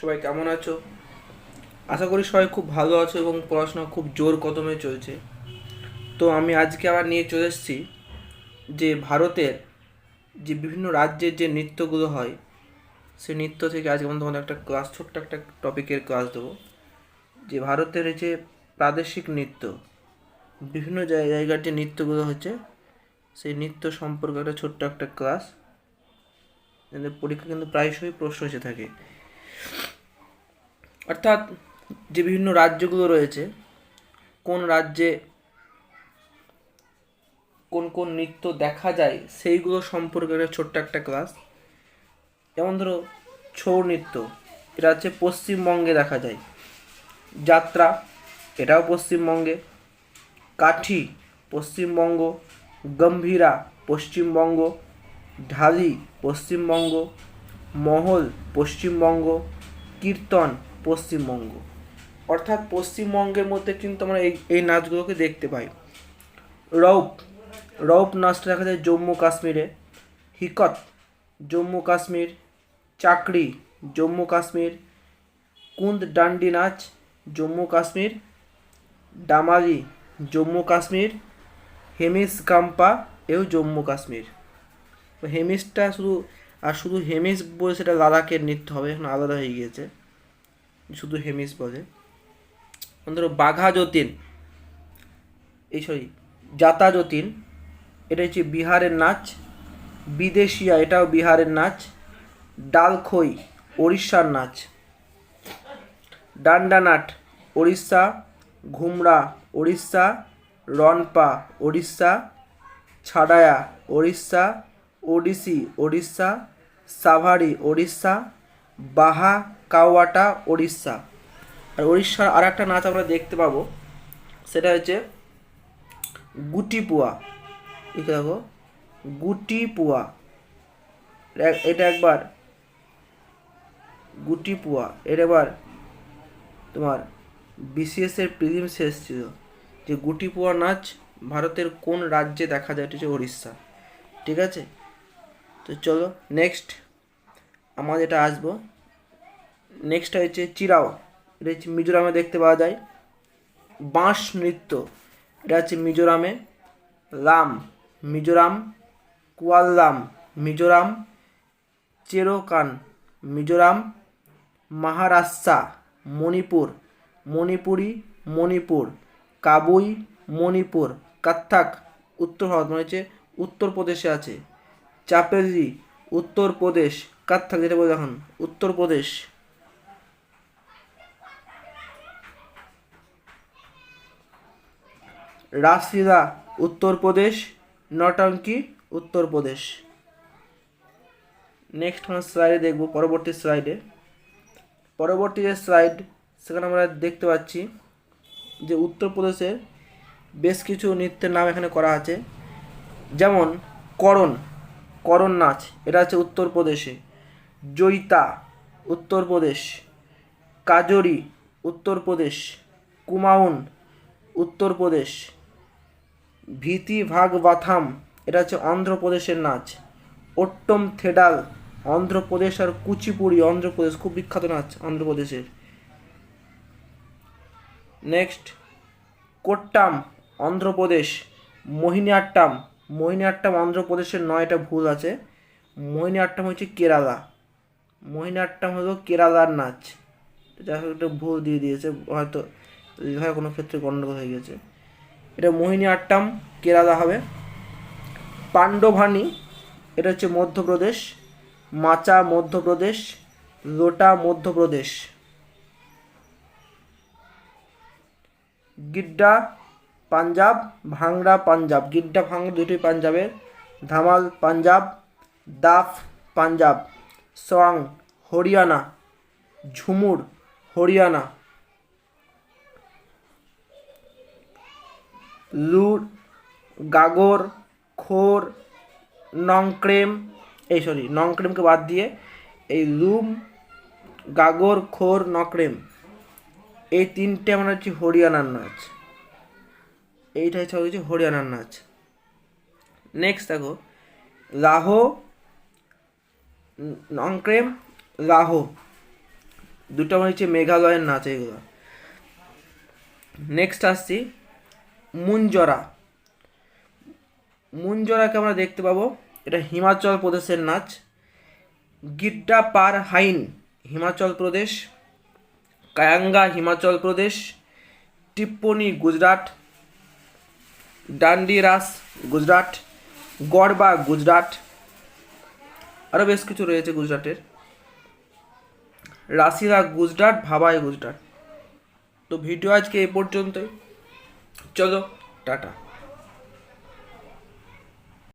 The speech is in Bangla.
সবাই কেমন আছো? আশা করি সবাই খুব ভালো আছো এবং পড়াশোনা খুব জোর কদমে চলছে। তো আমি আজকে আবার নিয়ে চলে এসেছি যে ভারতের যে বিভিন্ন রাজ্যের যে নৃত্যগুলো হয়, সে নৃত্য থেকে আজকে আমি তোমাদের একটা ক্লাস ছোট্ট একটা টপিকের ক্লাস দেবো। যে ভারতের যে প্রাদেশিক নৃত্য, বিভিন্ন জায়- জায়গার যে নৃত্যগুলো হচ্ছে, সেই নৃত্য সম্পর্কে একটা ছোট্ট একটা ক্লাস পরীক্ষা কিন্তু প্রায়শই প্রশ্ন এসে থাকে। অর্থাৎ যে বিভিন্ন রাজ্যগুলো রয়েছে, কোন রাজ্যে কোন কোন নৃত্য দেখা যায়, সেইগুলো সম্পর্কে একটা ছোট্ট একটা ক্লাস যেমন ধরো, ছৌ নৃত্য, এটা হচ্ছে পশ্চিমবঙ্গে দেখা যায়। যাত্রা, এটাও পশ্চিমবঙ্গে। কাঠি, পশ্চিমবঙ্গ। গম্ভীরা, পশ্চিমবঙ্গ। ঢালি, পশ্চিমবঙ্গ। মহল, পশ্চিমবঙ্গ। কীর্তন পশ্চিমবঙ্গ। অর্থাৎ পশ্চিমবঙ্গের মধ্যে কিন্তু আমরা এই এই নাচগুলোকে দেখতে পাই। রৌপ রৌপ নাচটা দেখা যায় জম্মু কাশ্মীরে। হিকত, জম্মু কাশ্মীর। চাকরি, জম্মু কাশ্মীর। কুন্দ ডান্ডি নাচ, জম্মু কাশ্মীর। ডামালি জম্মু কাশ্মীর। হেমিস গাম্পা, এও জম্মু কাশ্মীর। হেমিসটা শুধু, আর শুধু হেমিস বলে সেটা লাদাখের নৃত্য হবে, এখন আলাদা হয়ে গিয়েছে। শুধু হেমিস বলে। ধরো বাঘা যতীন, এই সরি জাতা যতীন, এটা হচ্ছে বিহারের নাচ, বিদেশিয়া, এটাও বিহারের নাচ, ডালখই ওড়িশার নাচ, ডান্ডানাট ওড়িশা ঘুমরা ওড়িশা রনপা ওড়িশা ছাড়ায়া ওড়িশা ওডিসি ওড়িশা সাভারি ওড়িশা বাহা, কাওয়াটা, ওড়িশা। আর ওড়িশার আর একটা নাচ আমরা দেখতে পাবো, সেটা হচ্ছে গুটিপুয়া। এখানে দেখো, গুটিপুয়া। এটা একবার, গুটিপুয়া। এটা এবার তোমার বিসিএস এর প্রিলিম শেষ ছিল যে গুটিপুয়া নাচ ভারতের কোন রাজ্যে দেখা যায়? এটা হচ্ছে উড়িষ্যা ঠিক আছে? তো চলো নেক্সট আমার যেটা আসব নেক্সট হচ্ছে চিরাও এটা হচ্ছে মিজোরামে দেখতে পাওয়া যায়। বাঁশ নৃত্য, এটা হচ্ছে মিজোরামে। লাম, মিজোরাম। কুয়াল্লাম, মিজোরাম। চেরোকান, মিজোরাম। মহারাষ্ট্র মণিপুর। মণিপুরি, মণিপুর। কাবুই, মণিপুর। কত্থক, উত্তর ভারত মানে হচ্ছে উত্তরপ্রদেশে আছে। চাপেরি উত্তরপ্রদেশ কত্থক, যেটা বলে এখন উত্তরপ্রদেশ রাসলীলা উত্তরপ্রদেশ নটঙ্কি উত্তরপ্রদেশ নেক্সট আমরা স্লাইডে দেখব, পরবর্তী স্লাইডে পরবর্তী যে স্লাইড সেখানে আমরা দেখতে পাচ্ছি যে উত্তরপ্রদেশের বেশ কিছু নৃত্যের নাম এখানে করা আছে। যেমন করণ করণ নাচ, এটা হচ্ছে উত্তরপ্রদেশে জৈতা উত্তরপ্রদেশ কাজরি উত্তরপ্রদেশ কুমাউন উত্তরপ্রদেশ ভীতি ভাগ বাথাম এটা হচ্ছে অন্ধ্রপ্রদেশের নাচ। ওট্টম থেডাল অন্ধ্রপ্রদেশ আর কুচিপুড়ি, অন্ধ্রপ্রদেশ, খুব বিখ্যাত নাচ অন্ধ্রপ্রদেশের। নেক্সট, কোট্টাম, অন্ধ্রপ্রদেশ মোহিনীআট্টাম মোহিনীআট্টাম অন্ধ্রপ্রদেশের নয়টা ভুল আছে। মোহিনীআট্টাম হচ্ছে কেরালা। মোহিনীআট্টাম হলো কেরালার নাচ। হোক, একটা ভুল দিয়ে দিয়েছে হয়তো কোনো ক্ষেত্রে গণ্ডগোল হয়ে গেছে। এটা মোহিনী আট্টাম কেরালা হবে? পাণ্ডভানি এটা হচ্ছে মধ্যপ্রদেশ, মাচা মধ্যপ্রদেশ লোটা মধ্যপ্রদেশ। গিড্ডা, পাঞ্জাব, ভাংড়া, পাঞ্জাব। গিড্ডা, ভাংড়া দুটোই পাঞ্জাবের। ধামাল, পাঞ্জাব। দাফ, পাঞ্জাব। সোয়াং, হরিয়ানা। ঝুমুর, হরিয়ানা। লুর গাগর, খোর, নংক্রেম, এই সরি নংক্রেমকে বাদ দিয়ে এই লুম, গাগর, খোর, নক্রেম, এই তিনটে আমরা হচ্ছে হরিয়ানার নাচ। এইটা হচ্ছে হচ্ছে হরিয়ানার নাচ। নেক্সট দেখো, লাহো, নংক্রেম, লাহো। দুটো হচ্ছে মেঘালয়ের নাচ এগুলো। নেক্সট আসছি। মুঞ্জরা মুঞ্জরাকে আমরা দেখতে পাবো। এটা হিমাচল প্রদেশের নাচ। গিড্ডা পার হাইন, হিমাচল প্রদেশ। কায়াঙ্গা, হিমাচল প্রদেশ। টিপ্পনি, গুজরাট। ডান্ডি রাস, গুজরাট। গড়বা, গুজরাট। আরও বেশ কিছু রয়েছে গুজরাটের। রাশিরা গুজরাট ভাবাই গুজরাট। তো ভিডিও আজকে এ পর্যন্তই। চলো টাটা